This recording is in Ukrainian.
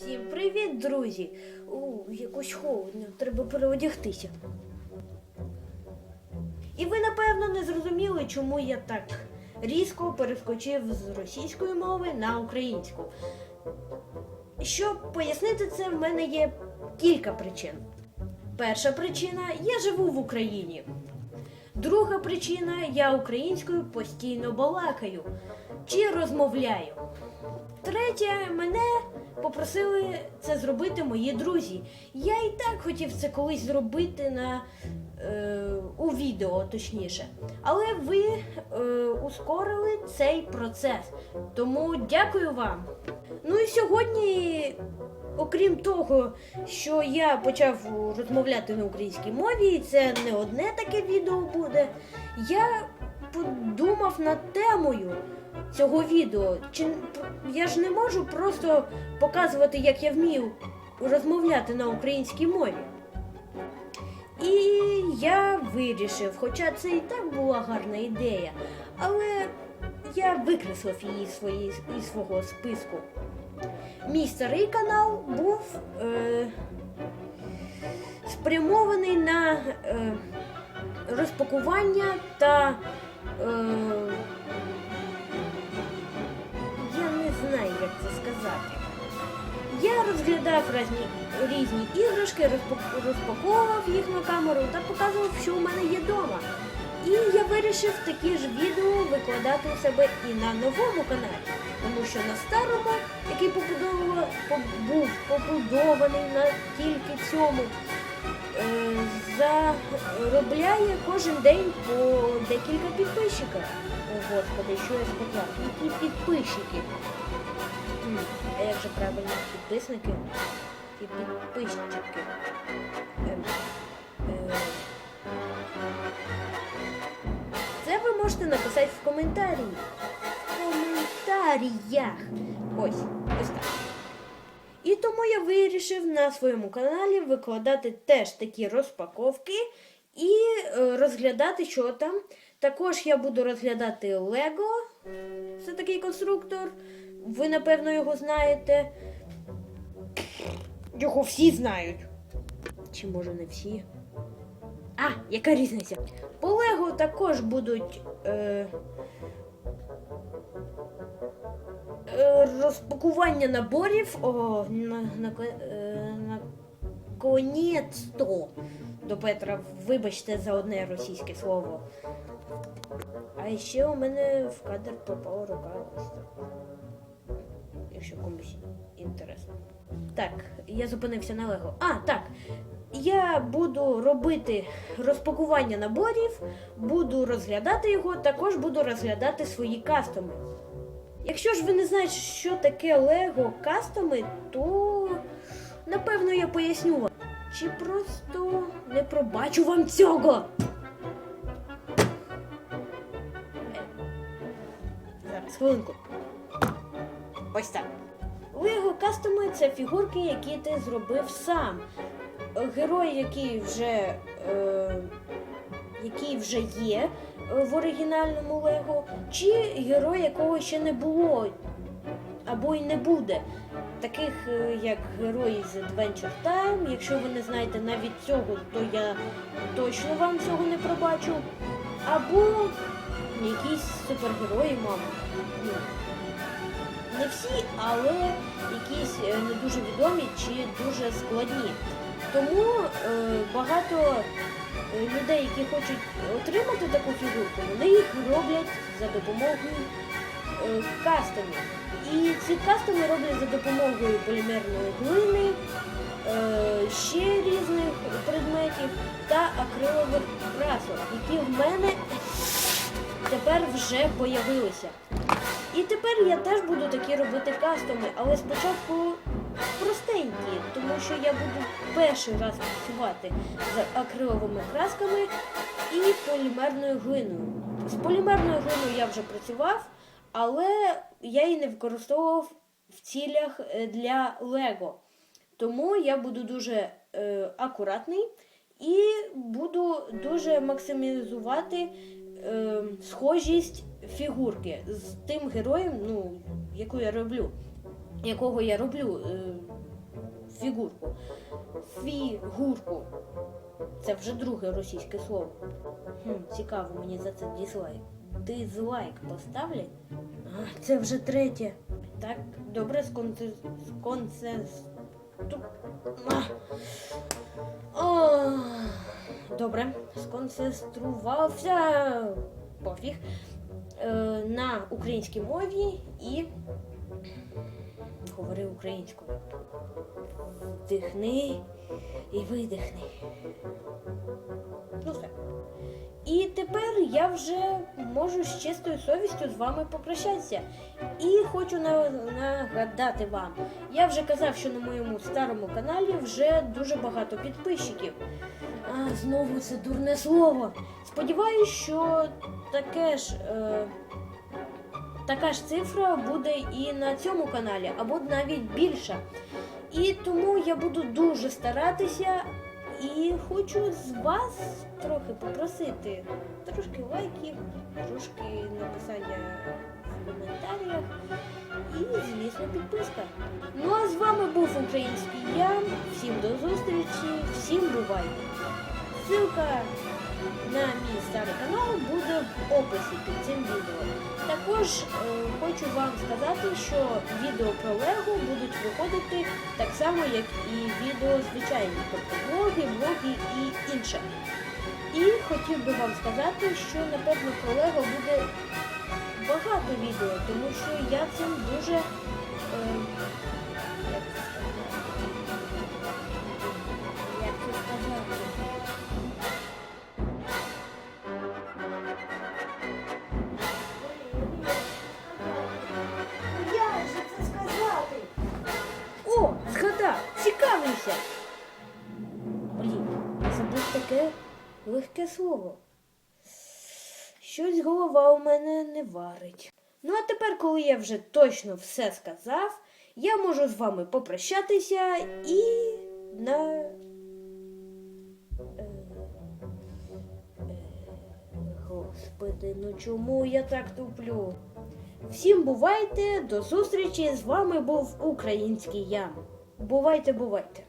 Всім привіт, друзі! У, якось холодно, треба переодягтися. І ви, напевно, не зрозуміли, чому я так різко перескочив з російської мови на українську. Щоб пояснити це, в мене є кілька причин. Перша причина я живу в Україні. Друга причина я українською постійно балакаю чи розмовляю. Третє, мене попросили це зробити мої друзі. Я і так хотів це колись зробити на, е, у відео, точніше. Але ви е, ускорили цей процес. Тому дякую вам. Ну і сьогодні, окрім того, що я почав розмовляти на українській мові, і це не одне таке відео буде. Я подумав над темою цього відео. Чи я ж не можу просто показувати, як я вмію розмовляти на українській мові. І я вирішив, хоча це і так була гарна ідея, але я викреслив її свої, із свого списку. Мій старий канал був е, спрямований на е, розпакування та е, розглядав різні, різні іграшки, розпаковував їх на камеру та показував, що у мене є вдома. І я вирішив такі ж відео викладати у себе і на новому каналі, тому що на старому, який був побудований на тільки цьому, е, заробляє кожен день по декілька підписчиків. О, господи, що я сказав? Які підписчики? А як же правильно підписники і підписчики? Ем, е, Це ви можете написати в коментарі. В коментаріях. Ось, ось так. І тому я вирішив на своєму каналі викладати теж такі розпаковки і е, розглядати, що там. Також я буду розглядати Лего. Це такий конструктор. Ви, напевно, його знаєте. Його всі знають. Чи може не всі? А, яка різниця? По Лего також будуть. Е, е, розпакування наборів. О, на, на, е, наконець-то. До Петра, вибачте за одне російське слово. А ще у мене в кадр попала рука ось так. Якщо комусь інтересно. Так, я зупинився на Лего. А, так. Я буду робити розпакування наборів, буду розглядати його, також буду розглядати свої кастоми. Якщо ж ви не знаєте, що таке Лего кастоми, то напевно я поясню вам. Чи просто не пробачу вам цього? Е, Зараз, хвилинку. Ось так. Лего кастоми це фігурки, які ти зробив сам. Герой, який вже, е, який вже є в оригінальному Лего, чи герой, якого ще не було або й не буде. Таких е, як герої з Adventure Time. Якщо ви не знаєте навіть цього, то я точно вам цього не пробачу. Або якісь супергерої, мабуть. Не всі, але якісь е, не дуже відомі чи дуже складні. Тому е, багато е, людей, які хочуть отримати таку фігурку, вони їх роблять за допомогою кастомів. І ці кастоми роблять за допомогою полімерної глини, ще різних предметів та акрилових красок, які в мене тепер вже появилися. І тепер я теж буду такі робити кастоми, але спочатку простенькі, тому що я буду перший раз працювати з акриловими красками і полімерною глиною. З полімерною глиною я вже працював, але я її не використовував в цілях е, для Лего. Тому я буду дуже е, акуратний і буду дуже максимізувати е, схожість фігурки з тим героєм, ну, яку я роблю, якого я роблю. Е, фігурку. Фігурку. Це вже друге російське слово. Хм, цікаво, мені за це дізлайк. Дизлайк поставлять? А, це вже третє. Так, добре, сконце... А. О, добре, сконцентрувався пофіг е, на українській мові і говори українською. Вдихни і видихни. Ну все. І тепер я вже можу з чистою совістю з вами попрощатися. І хочу нагадати вам, я вже казав, що на моєму старому каналі вже дуже багато підписчиків. А, знову це дурне слово. Сподіваюсь, що таке ж. Е, така ж цифра буде і на цьому каналі, або навіть більша. І тому я буду дуже старатися і хочу з вас трохи попросити трошки лайків, трошки написання в коментарях і, звісно, підписка. Ну а з вами був український я. Всім до зустрічі, всім бувайте! Ссылка на мій старий канал буде в описі під цим відео. Також е, хочу вам сказати, що відео про Лего будуть виходити так само, як і відео звичайні, тобто блоги, блоги і інше. І хотів би вам сказати, що напевно про Лего буде багато відео, тому що я цим дуже. Е, таке легке слово. Щось голова у мене не варить. Ну а тепер, коли я вже точно все сказав, я можу з вами попрощатися і на. Е, е, Господи, ну чому я так туплю? Всім бувайте, до зустрічі! З вами був український я. Бувайте, бувайте!